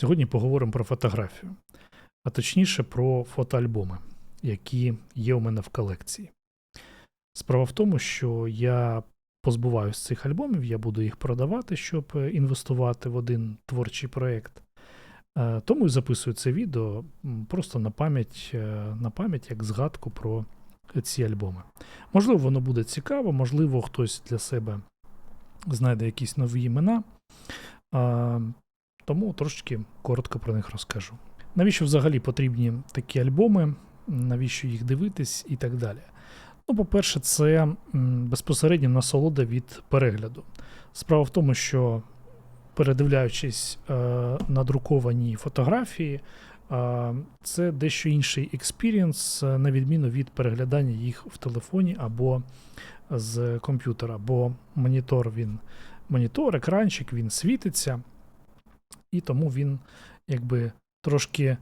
Сьогодні поговоримо про фотографію, а точніше про фотоальбоми, які є у мене в колекції. Справа в тому, що я позбуваюся цих альбомів, я буду їх продавати, щоб е, інвестувати в один творчий проєкт. Е, Тому і записую це відео просто на пам'ять, е, на пам'ять як згадку про ці альбоми. Можливо, воно буде цікаво, можливо, хтось для себе знайде якісь нові імена. Тому трошечки коротко про них розкажу. Навіщо взагалі потрібні такі альбоми, навіщо їх дивитись і так далі. Ну, по-перше, це безпосередньо насолода від перегляду. Справа в тому, що передивляючись е, надруковані фотографії, е, це дещо інший експірієнс, на відміну від переглядання їх в телефоні або з комп'ютера, бо монітор він монітор, екранчик, він світиться, і тому він якби трошки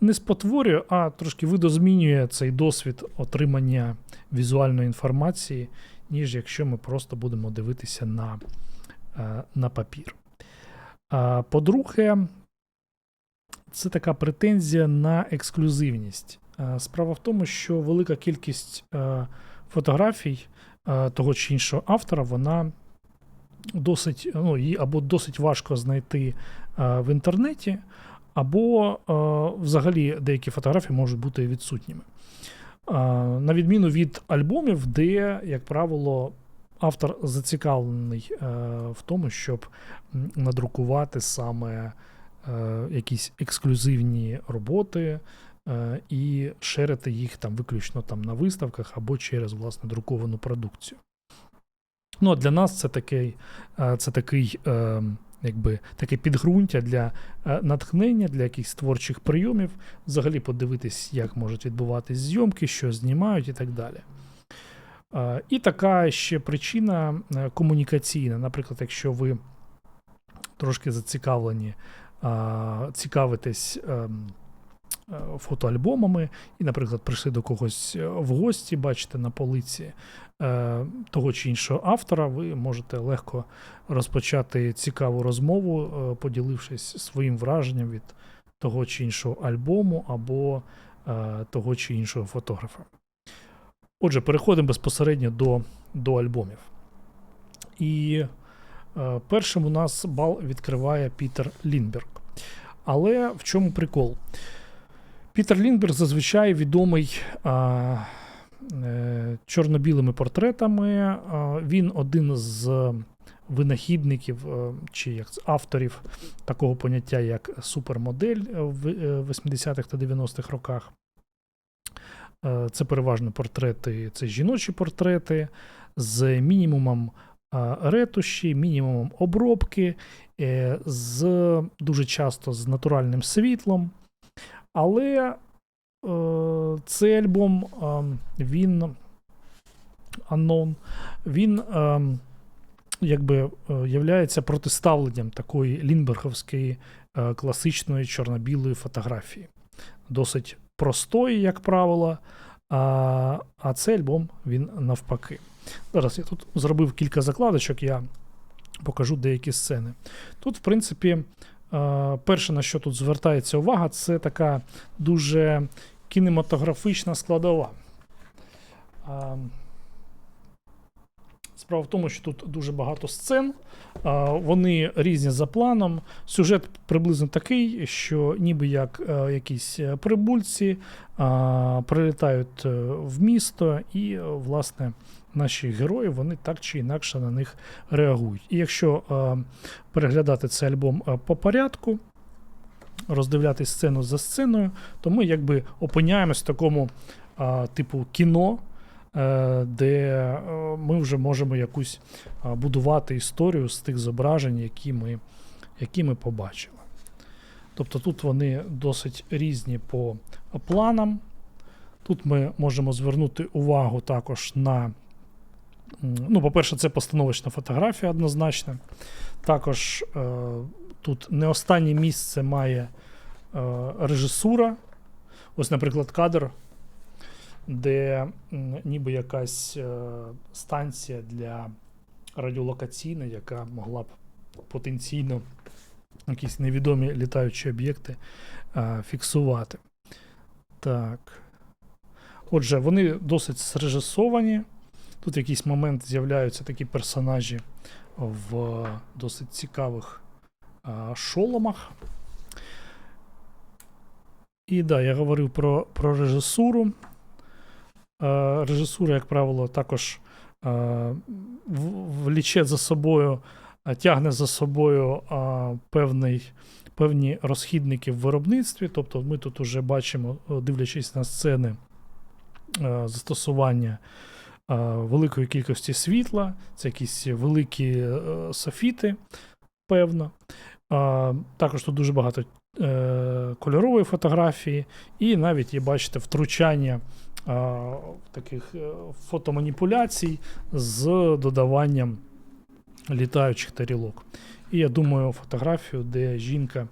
не спотворює, а трошки видозмінює цей досвід отримання візуальної інформації, ніж якщо ми просто будемо дивитися на, е, на папір. По-друге, це така претензія на ексклюзивність. Е, Справа в тому, що велика кількість е, фотографій того чи іншого автора, вона досить, ну, її або досить важко знайти в інтернеті, або е, взагалі деякі фотографії можуть бути відсутніми. Е, на відміну від альбомів, де, як правило, автор зацікавлений е, в тому, щоб надрукувати саме е, якісь ексклюзивні роботи е, і шерити їх там виключно там на виставках або через власне друковану продукцію. Ну, а для нас це такий, е, це такий, е, якби, таке підґрунтя для е, натхнення, для якихось творчих прийомів, взагалі подивитись, як можуть відбуватись зйомки, що знімають і так далі. Е, І така ще причина е, комунікаційна. Наприклад, якщо ви трошки зацікавлені, цікавитесь ем, фотоальбомами, і, наприклад, прийшли до когось е, в гості, бачите на полиці е, того чи іншого автора, ви можете легко розпочати цікаву розмову, е, поділившись своїм враженням від того чи іншого альбому або е, того чи іншого фотографа. Отже, переходимо безпосередньо до, до альбомів. І е, першим у нас бал відкриває Пітер Лінберг. Але в чому прикол? Пітер Лінберг зазвичай відомий а, е, чорно-білими портретами. А, він один з винахідників е, чи як авторів такого поняття, як супермодель в е, 80-х та 90-х роках. Це переважно портрети, це жіночі портрети з мінімумом ретуші, мінімумом обробки, з дуже часто з натуральним світлом. Але е, цей альбом е, він Unknown, він е, якби являється протиставленням такої лінберговської е, класичної чорно-білої фотографії. Досить простої, як правило. А, а цей альбом він навпаки. Зараз я тут зробив кілька закладочок, я покажу деякі сцени. Тут, в принципі, перше, на що тут звертається увага, це така дуже кінематографічна складова. Справа в тому, що тут дуже багато сцен, вони різні за планом. Сюжет приблизно такий, що ніби як е, якісь е, прибульці прилітають е, в місто, і, власне, наші герої вони так чи інакше на них реагують. І якщо переглядати цей альбом по порядку, роздивлятись сцену за сценою, то ми якби опиняємось в такому типу кіно, де е, ми вже можемо якусь будувати історію з тих зображень, які ми, які ми побачили. Тобто тут вони досить різні по планам. Тут ми можемо звернути увагу також на. Ну, по-перше, це постановочна фотографія однозначно. Також е, тут не останнє місце має е, режисура. Ось, наприклад, кадр, де ніби якась е, станція для радіолокаційна, яка могла б потенційно якісь невідомі літаючі об'єкти фіксувати. Так. Отже, вони досить срежисовані. Тут в якийсь момент з'являються такі персонажі в досить цікавих а, шоломах. І да, я говорив про, про режисуру. Е, режисура, як правило, також е, вліче за собою, е, тягне за собою певний, певні розхідники в виробництві. Тобто ми тут вже бачимо, дивлячись на сцени, застосування великої кількості світла, це якісь великі софіти, певно. Також тут дуже багато кольорової фотографії, і навіть є, бачите, втручання е, таких е, фотоманіпуляцій з додаванням літаючих тарілок. І я думаю, фотографію, де жінка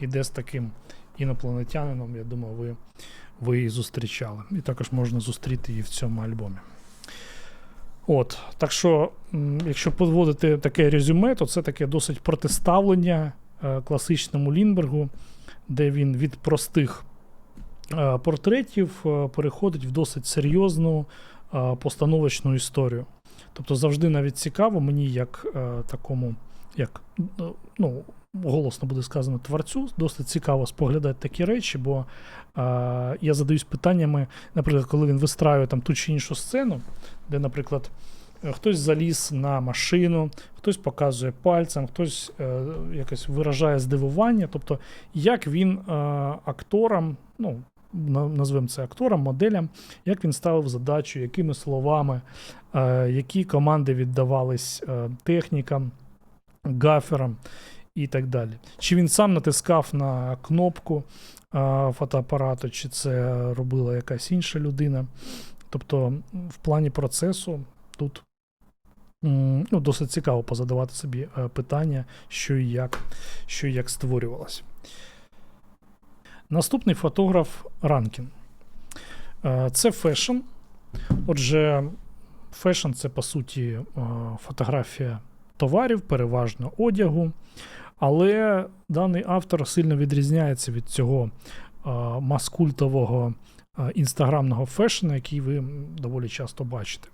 іде з таким інопланетянином, я думаю, ви, ви її зустрічали. І також можна зустріти її в цьому альбомі. От, так що, якщо підводити таке резюме, то це таке досить протиставлення е, класичному Лінбергу, де він від простих е, портретів е, переходить в досить серйозну е, постановочну історію. Тобто завжди навіть цікаво мені, як е, такому, як е, ну, голосно буде сказано, творцю, досить цікаво споглядати такі речі, бо е, я задаюсь питаннями, наприклад, коли він вистраює там ту чи іншу сцену, де, наприклад, е, хтось заліз на машину, хтось показує пальцем, хтось е, якось виражає здивування. Тобто, як він е, акторам, ну, назвемо це акторам, моделям, як він ставив задачу, якими словами, е, які команди віддавались технікам, гаферам і так далі. Чи він сам натискав на кнопку е, фотоапарату, чи це робила якась інша людина. Тобто, в плані процесу тут ну, досить цікаво позадавати собі е, питання, що і як, що і як створювалось. Наступний фотограф Ранкін. Е, Це фешн. Отже, фешн це по суті е, фотографія товарів, переважно одягу. Але даний автор сильно відрізняється від цього маскультового інстаграмного фешну, який ви доволі часто бачите.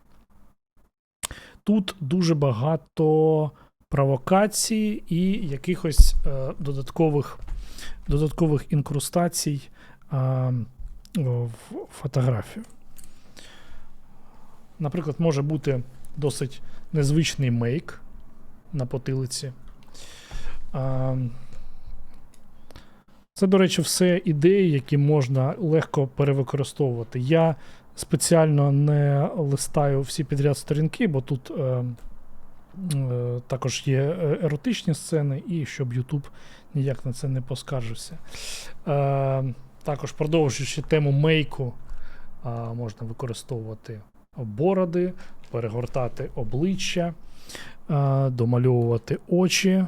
Тут дуже багато провокацій і якихось е, додаткових, додаткових інкрустацій е, в фотографію. Наприклад, може бути досить незвичний мейк на потилиці. А, Це, до речі, все ідеї, які можна легко перевикористовувати. Я спеціально не листаю всі підряд сторінки, бо тут е, е, також є е, еротичні сцени, і щоб YouTube ніяк на це не поскаржився. Е, також продовжуючи тему мейку, е, можна використовувати бороди, перегортати обличчя, е, домальовувати очі.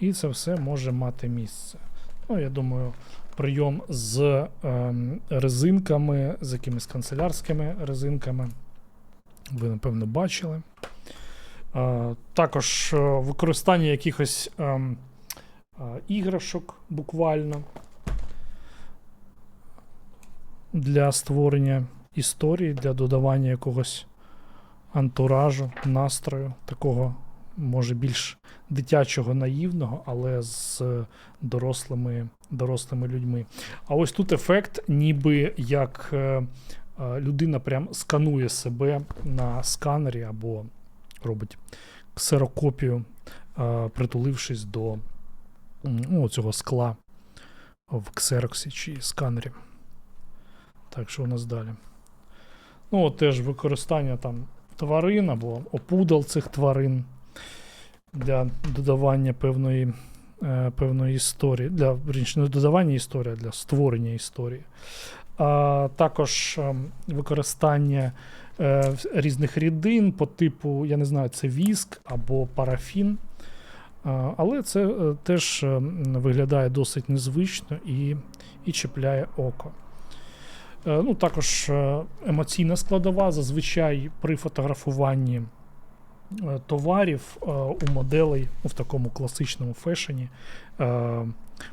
І це все може мати місце. Ну, я думаю, прийом з ем, резинками, з якимись канцелярськими резинками. Ви, напевно, бачили. Е, також е, використання якихось ем, е, іграшок буквально для створення історії, для додавання якогось антуражу, настрою, такого, може, більш дитячого, наївного, але з дорослими, дорослими людьми. А ось тут ефект, ніби як е, е, людина прям сканує себе на сканері або робить ксерокопію, е, притулившись до ну, цього скла в ксероксі чи сканері. Так, що у нас далі? Ну, от теж використання там тварин або опудал цих тварин для додавання певної, е, певної історії, для не додавання історії, а для створення історії. А також ем, використання е, різних рідин по типу, я не знаю, це віск або парафін. Але це е, теж виглядає досить незвично і, і чіпляє око. Е, Ну, також е, емоційна складова. Зазвичай при фотографуванні е, товарів е, у моделей в такому класичному фешені, е,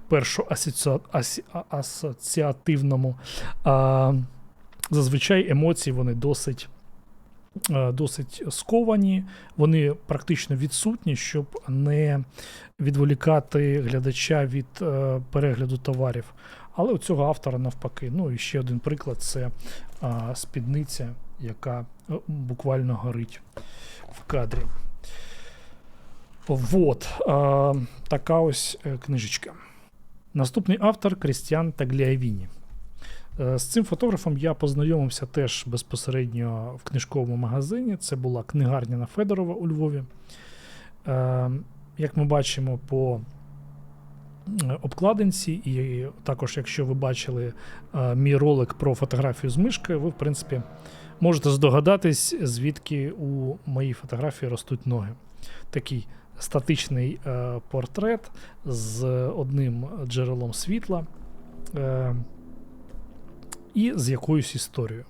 першо асоці- асі- а- асоціативному. Зазвичай емоції вони досить, е, досить сковані, вони практично відсутні, щоб не відволікати глядача від е, перегляду товарів. Але у цього автора навпаки. Ну і ще один приклад це а, спідниця, яка е, буквально горить в кадрі. Вот, а, така ось е, книжечка. Наступний автор Крістіан Тагліавіні. Е, З цим фотографом я познайомився теж безпосередньо в книжковому магазині. Це була книгарня на Федорова у Львові. Е, Як ми бачимо по обкладинці, і також, якщо ви бачили мій ролик про фотографію з мишкою, ви, в принципі, можете здогадатись, звідки у моїй фотографії ростуть ноги. Такий статичний е, портрет з одним джерелом світла е, і з якоюсь історією.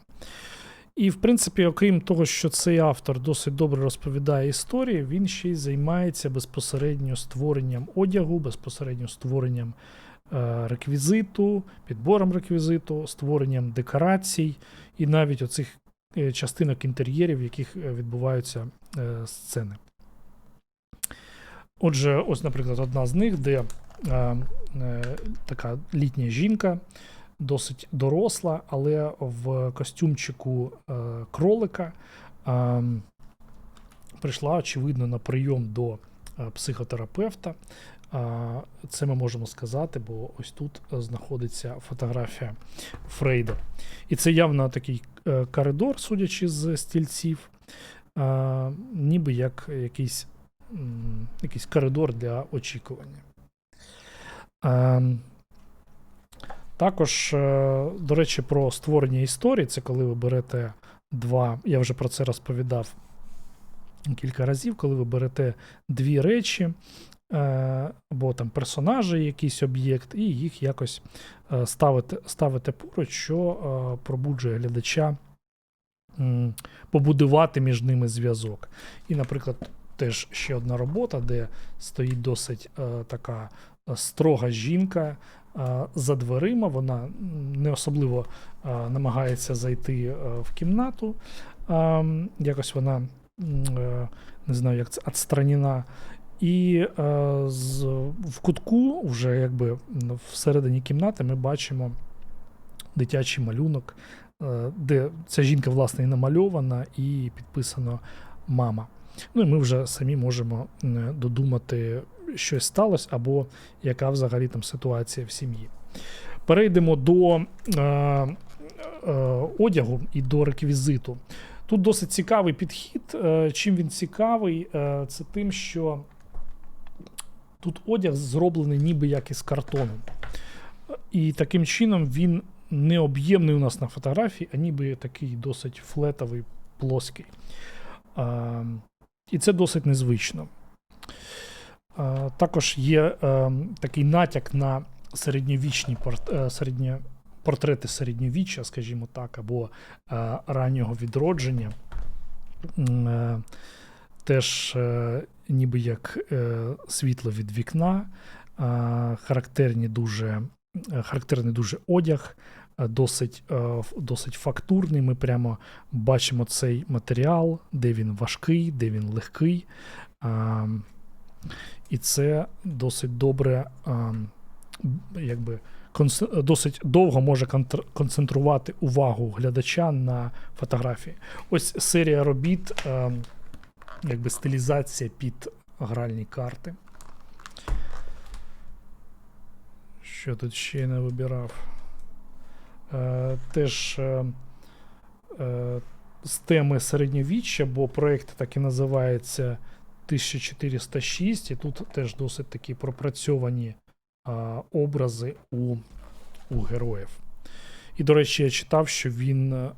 І, в принципі, окрім того, що цей автор досить добре розповідає історії, він ще й займається безпосередньо створенням одягу, безпосередньо створенням е, реквізиту, підбором реквізиту, створенням декорацій і навіть оцих частинок інтер'єрів, в яких е, відбуваються е, сцени. Отже, ось, наприклад, одна з них, де е, е, така літня жінка, досить доросла, але в костюмчику е, кролика е, прийшла, очевидно, на прийом до е, психотерапевта. Е, Це ми можемо сказати, бо ось тут знаходиться фотографія Фрейда. І це явно такий е, коридор, судячи з стільців, е, ніби як якийсь, якийсь коридор для очікування. Е, також, е, до речі, про створення історії, це коли ви берете два, я вже про це розповідав кілька разів, коли ви берете дві речі, е, або там персонажі, якийсь об'єкт, і їх якось е, ставите, ставите поруч, що е, пробуджує глядача побудувати між ними зв'язок. І, наприклад, теж ще одна робота, де стоїть досить е, така е, строга жінка е, за дверима. Вона не особливо е, намагається зайти е, в кімнату. Е, якось вона е, не знаю, як це відстранена. І е, з, в кутку, вже якби всередині кімнати, ми бачимо дитячий малюнок, е, де ця жінка, власне, і намальована, і підписано мама. Ну і ми вже самі можемо додумати, щось сталося, або яка взагалі там ситуація в сім'ї. Перейдемо до е, е, одягу і до реквізиту. Тут досить цікавий підхід. Е, Чим він цікавий, Е, це тим, що тут одяг зроблений ніби як із картону. І таким чином він не об'ємний у нас на фотографії, а ніби такий досить флетовий, плоский. Е, І це досить незвично. Е, Також є е, такий натяк на середньовічні порт, е, середньо, портрети середньовіччя, скажімо так, або е, раннього відродження. Е, Теж е, ніби як е, світло від вікна, е, характерні дуже, е, характерний дуже одяг, е, досить, е, досить фактурний. Ми прямо бачимо цей матеріал, де він важкий, де він легкий. Е, І це досить добре, е, якби досить довго може концентрувати увагу глядача на фотографії. Ось серія робіт, якби стилізація під гральні карти. Що тут ще не вибирав? Е, теж е, е, з теми середньовіччя, бо проєкт так і називається 1406, і тут теж досить такі пропрацьовані а, образи у, у героїв. І, до речі, я читав, що він е,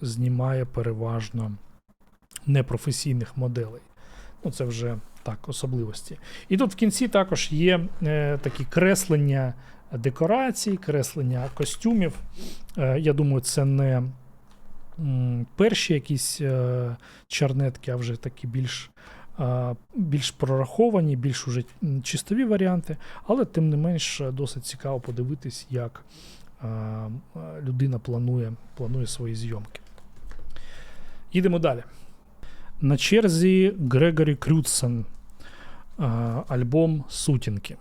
знімає переважно непрофесійних моделей. Ну, це вже так, особливості. І тут в кінці також є е, такі креслення декорацій, креслення костюмів. Е, я думаю, це не м, перші якісь е, чарнетки, а вже такі більш, е, більш прораховані, більш уже чистові варіанти. Але тим не менш досить цікаво подивитись, як е, людина планує, планує свої зйомки. Їдемо далі. На черзі Грегорі Крюдсен, альбом Сутінки.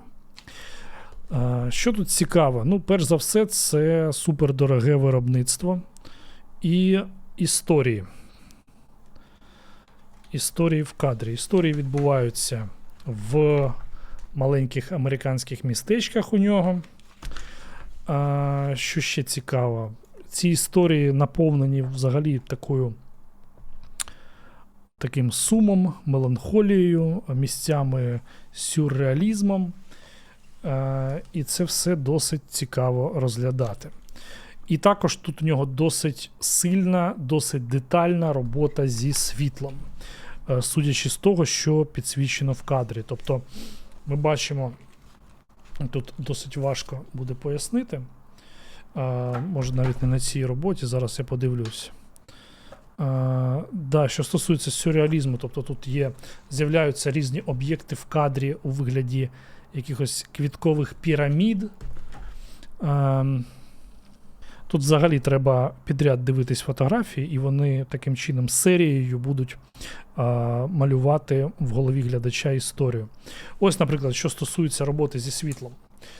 Що тут цікаво? Ну, перш за все, це супердороге виробництво і історії. Історії в кадрі. Історії відбуваються в маленьких американських містечках у нього. Що ще цікаво? Ці історії наповнені взагалі такою таким сумом, меланхолією, місцями сюрреалізмом. Е, І це все досить цікаво розглядати. І також тут у нього досить сильна, досить детальна робота зі світлом, е, судячи з того, що підсвічено в кадрі. Тобто ми бачимо, тут досить важко буде пояснити. Е, Може, навіть не на цій роботі, зараз я подивлюсь. Да, що стосується сюрреалізму, тобто тут є, з'являються різні об'єкти в кадрі у вигляді якихось квіткових пірамід. Ем, Тут взагалі треба підряд дивитись фотографії, і вони таким чином серією будуть а, малювати в голові глядача історію. Ось, наприклад, що стосується роботи зі світлом.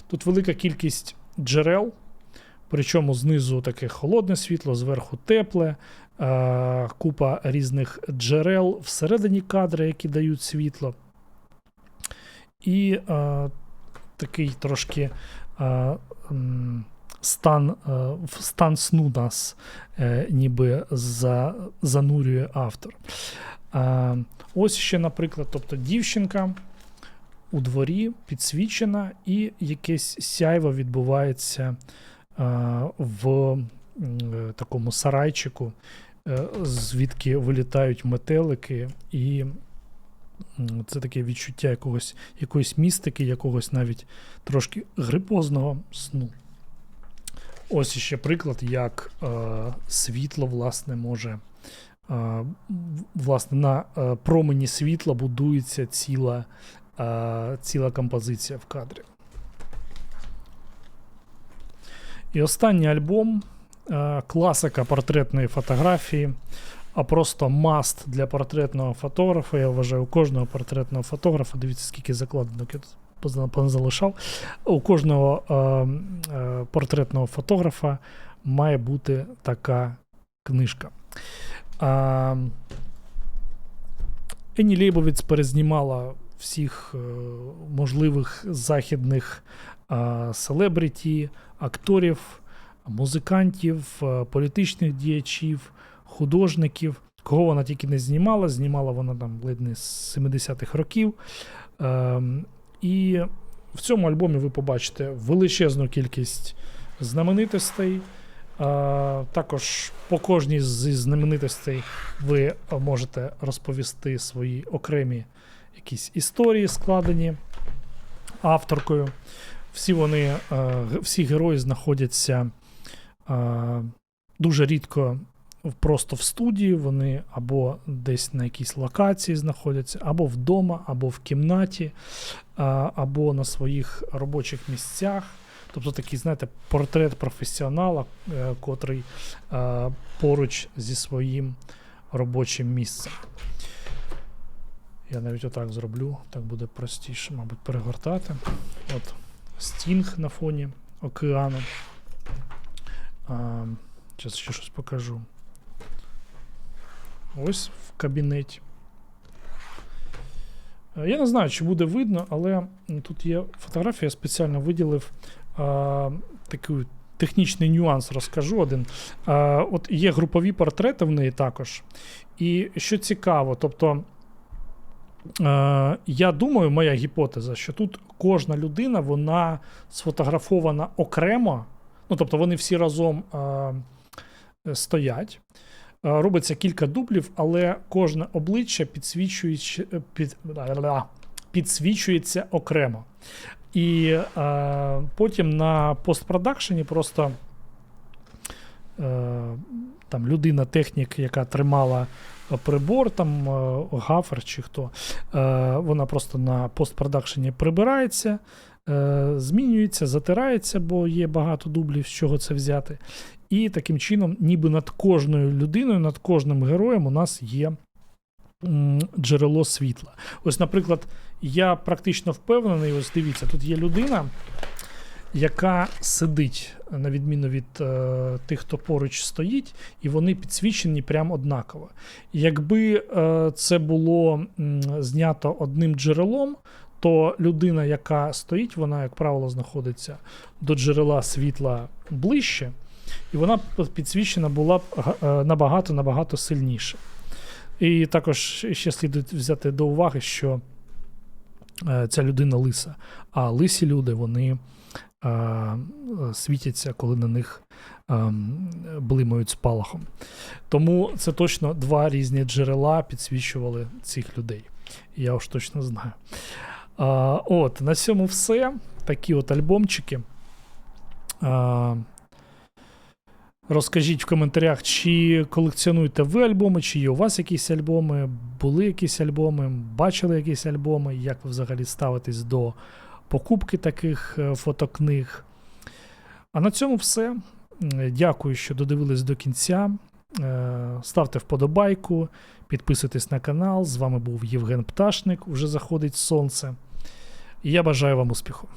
Тут велика кількість джерел, причому знизу таке холодне світло, зверху тепле, купа різних джерел всередині кадра, які дають світло. І а, такий трошки. М, стан, е, стан сну нас е, ніби за, занурює автор. Е, Ось ще, наприклад, тобто дівчинка у дворі підсвічена, і якесь сяйво відбувається е, в е, такому сарайчику, е, звідки вилітають метелики, і це таке відчуття якогось, якоїсь містики, якогось навіть трошки грипозного сну. Ось ще приклад, як е, світло власне може. Е, власне, на е, промені світла будується ціла, е, ціла композиція в кадрі. І останній альбом е, класика портретної фотографії, а просто маст для портретного фотографа. Я вважаю, у кожного портретного фотографа, дивіться, скільки закладинок я тут позалишав. У кожного е, е, портретного фотографа має бути така книжка. Ені Лейбовіц перезнімала всіх е, можливих західних е, селебріті, акторів, музикантів, е, політичних діячів, художників. Кого вона тільки не знімала, знімала вона там ледь не з 70-х років. Ем, і в цьому альбомі ви побачите величезну кількість знаменитостей. Також по кожній зі знаменитостей ви можете розповісти свої окремі якісь історії, складені авторкою. Всі вони, е, всі герої знаходяться е, дуже рідко просто в студії. Вони або десь на якійсь локації знаходяться, або вдома, або в кімнаті, або на своїх робочих місцях. Тобто такий, знаєте, портрет професіонала, е, котрий поруч зі своїм робочим місцем. Я навіть отак зроблю, так буде простіше, мабуть, перегортати. От стінг на фоні океану. Зараз ще щось покажу. Ось в кабінеті. Е, Я не знаю, чи буде видно, але тут є фотографія, я спеціально виділив а, такий технічний нюанс, розкажу один. А, от є групові портрети в неї також. І що цікаво, тобто. Е, я думаю, моя гіпотеза, що тут кожна людина вона сфотографована окремо, ну тобто вони всі разом е, стоять. Е, Робиться кілька дублів, але кожне обличчя підсвічується, під, підсвічується окремо. І е, потім на постпродакшені просто е, там людина, технік, яка тримала е, прибор, там е, гафер чи хто, е, вона просто на постпродакшені прибирається, е, змінюється, затирається, бо є багато дублів, з чого це взяти. І таким чином, ніби над кожною людиною, над кожним героєм у нас є джерело світла. Ось, наприклад, я практично впевнений, ось дивіться, тут є людина, яка сидить, на відміну від е, тих, хто поруч стоїть, і вони підсвічені прямо однаково. Якби е, це було м, знято одним джерелом, то людина, яка стоїть, вона, як правило, знаходиться до джерела світла ближче, і вона підсвічена була б е, набагато набагато сильніше. І також ще слід взяти до уваги, що е, ця людина лиса, а лисі люди вони е, е, світяться, коли на них е, блимають спалахом. Тому це точно два різні джерела підсвічували цих людей. Я уж точно знаю. А, от, на цьому все. Такі от альбомчики. А, розкажіть в коментарях, чи колекціонуєте ви альбоми, чи є у вас якісь альбоми, були якісь альбоми, бачили якісь альбоми, як ви взагалі ставитесь до покупки таких е, фотокниг. А на цьому все. Дякую, що додивились до кінця. Е, Ставте вподобайку, підписуйтесь на канал. З вами був Євген Пташник. Уже заходить сонце. І я бажаю вам успіху.